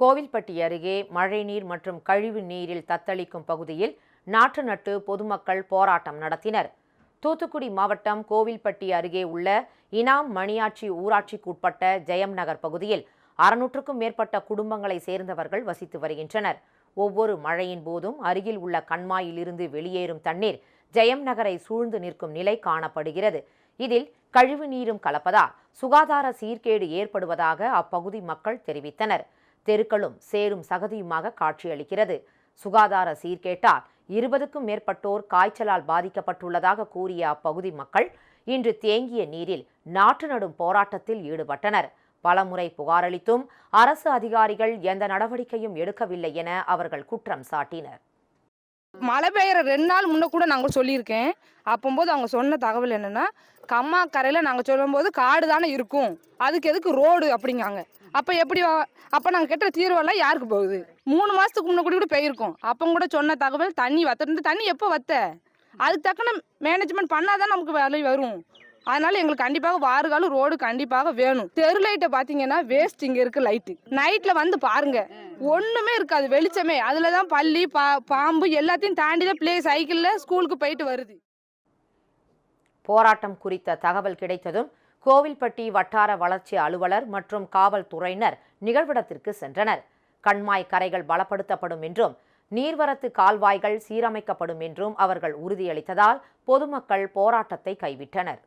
கோவில்பட்டி அருகே மழைநீர் மற்றும் கழிவு நீரில் தத்தளிக்கும் பகுதியில் நாற்று நட்டு பொதுமக்கள் போராட்டம் நடத்தினர். தூத்துக்குடி மாவட்டம் கோவில்பட்டி அருகே உள்ள இனாம் மணியாட்சி ஊராட்சிக்குட்பட்ட ஜெயம் நகர் பகுதியில் அறுநூற்றுக்கும் மேற்பட்ட குடும்பங்களை சேர்ந்தவர்கள் வசித்து வருகின்றனர். ஒவ்வொரு மழையின் போதும் அருகில் உள்ள கண்மாயிலிருந்து வெளியேறும் தண்ணீர் ஜெயம் நகரை சூழ்ந்து நிற்கும் நிலை காணப்படுகிறது. இதில் கழிவு நீரும் கலப்பதால் சுகாதார சீர்கேடு ஏற்படுவதாக அப்பகுதி மக்கள் தெரிவித்தனர். தெருக்களும் சேரும் சகதியுமாக காட்சியளிக்கிறது. சுகாதார சீர்கேட்டால் இருபதுக்கும் மேற்பட்டோர் காய்ச்சலால் பாதிக்கப்பட்டுள்ளதாக கூறிய அப்பகுதி மக்கள் இன்று தேங்கிய நீரில் நாற்று நடும் போராட்டத்தில் ஈடுபட்டனர். பலமுறை புகாரளித்தும் அரசு அதிகாரிகள் எந்த நடவடிக்கையும் எடுக்கவில்லை என அவர்கள் குற்றம் சாட்டினர். மழை பெய்கிற ரெண்டு நாள் முன்ன கூட நாங்கள் சொல்லியிருக்கேன். அப்போம்போது அவங்க சொன்ன தகவல் என்னன்னா கம்மா கரையில் நாங்கள் சொல்லும்போது காடு தானே இருக்கும். அதுக்கு எதுக்கு ரோடு அப்படிங்காங்க. அப்போ எப்படி அப்போ நாங்கள் கெட்ட தீர்வெல்லாம் யாருக்கு போகுது? மூணு மாதத்துக்கு முன்ன கூட கூட பெய்யிருக்கோம் அப்போ கூட சொன்ன தகவல் தண்ணி வத்துருந்து தண்ணி எப்போ வத்த? அதுக்கு தக்கன மேனேஜ்மெண்ட் பண்ணால் தான் நமக்கு வேலை வரும். அதனால எங்களுக்கு கண்டிப்பாக வாறுகாலும் ரோடு கண்டிப்பாக வேணும். தெரு லைட்டை பார்த்தீங்கன்னா வேஸ்ட் இங்கே இருக்குது லைட்டு நைட்டில் வந்து பாருங்கள் ஒன்றுமே இருக்காது வெளிச்சமே. அதில் தான் பள்ளி பா பாம்பு எல்லாத்தையும் தாண்டி தான் பிள்ளை சைக்கிளில் ஸ்கூலுக்கு போயிட்டு வருது. போராட்டம் குறித்த தகவல் கிடைத்ததும் கோவில்பட்டி வட்டார வளர்ச்சி அலுவலர் மற்றும் காவல்துறையினர் நிகழ்விடத்திற்கு சென்றனர். கண்மாய் கரைகள் பலப்படுத்தப்படும் என்றும் நீர்வரத்து கால்வாய்கள் சீரமைக்கப்படும் என்றும் அவர்கள் உறுதியளித்ததால் பொதுமக்கள் போராட்டத்தை கைவிட்டனர்.